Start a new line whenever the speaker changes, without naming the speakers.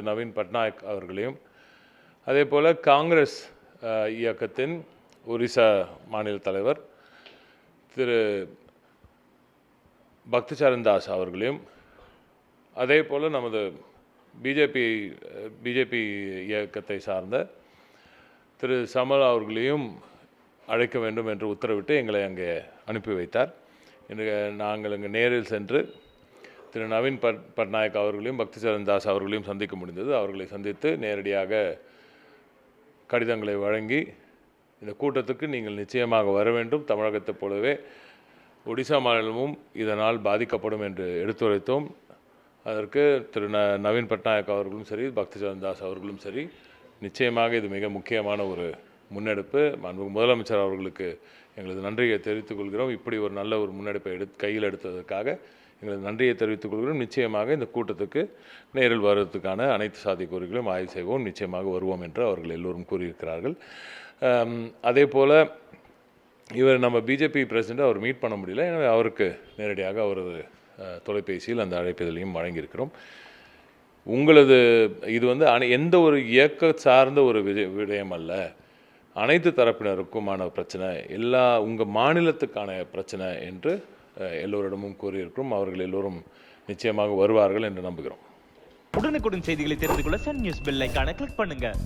திரு நவீன் பட்நாயக் அவர்களையும். அதே போல் காங்கிரஸ் இயக்கத்தின் ஒரிசா மாநில தலைவர் திரு பக்திச்சரண் தாஸ் அவர்களையும். அதே போல் நமது பிஜேபி பிஜேபி இயக்கத்தை சார்ந்த திரு சமல் அவர்களையும் அழைக்க வேண்டும் என்று உத்தரவிட்டு எங்களை அங்கே அனுப்பி வைத்தார். இன்று நாங்கள் அங்கே நேரில் சென்று திரு நவீன் பட் பட்நாயக் அவர்களையும் பக்தி தாஸ் அவர்களையும் சந்திக்க முடிந்தது. அவர்களை சந்தித்து நேரடியாக கடிதங்களை வழங்கி இந்த கூட்டத்துக்கு நீங்கள் நிச்சயமாக வர வேண்டும். தமிழகத்தைப் போலவே ஒடிசா மாநிலமும் இதனால் பாதிக்கப்படும் என்று எடுத்துரைத்தோம். அதற்கு திரு ந நவீன் பட்நாயக் அவர்களும் சரி பக்தி தாஸ் அவர்களும் சரி நிச்சயமாக இது மிக முக்கியமான ஒரு முன்னெடுப்பு. மாண்பு முதலமைச்சர் அவர்களுக்கு எங்களது நன்றியை தெரிவித்துக் கொள்கிறோம். இப்படி ஒரு நல்ல ஒரு முன்னெடுப்பை எடுத்து கையில் எடுத்ததற்காக எங்களது நன்றியை தெரிவித்துக் கொள்கிறோம். நிச்சயமாக இந்த கூட்டத்துக்கு நேரில் வருவதற்கான அனைத்து சாத்தியக்கூறுகளையும் ஆய்வு செய்வோம். நிச்சயமாக வருவோம் என்று அவர்கள் எல்லோரும் கூறியிருக்கிறார்கள். அதே போல் இவர் நம்ம பிஜேபி பிரசிடண்ட் அவர் மீட் பண்ண முடியல. எனவே அவருக்கு நேரடியாக அவரது தொலைபேசியில் அந்த அழைப்புதலையும் வழங்கியிருக்கிறோம். உங்களது இது வந்து அனை எந்த ஒரு இயக்க சார்ந்த ஒரு விஜய் விடயம் அல்ல. அனைத்து தரப்பினருக்குமான பிரச்சனை எல்லா உங்கள் மாநிலத்துக்கான பிரச்சனை என்று எல்லோரிடமும் கூறியிருக்கிறோம். அவர்கள் எல்லோரும் நிச்சயமாக வருவார்கள் என்று நம்புகிறோம்.
உடனுக்குடன் செய்திகளை தெரிந்து கொள்ள சன் நியூஸ் பெல் ஐக்கான கிளிக் பண்ணுங்கள்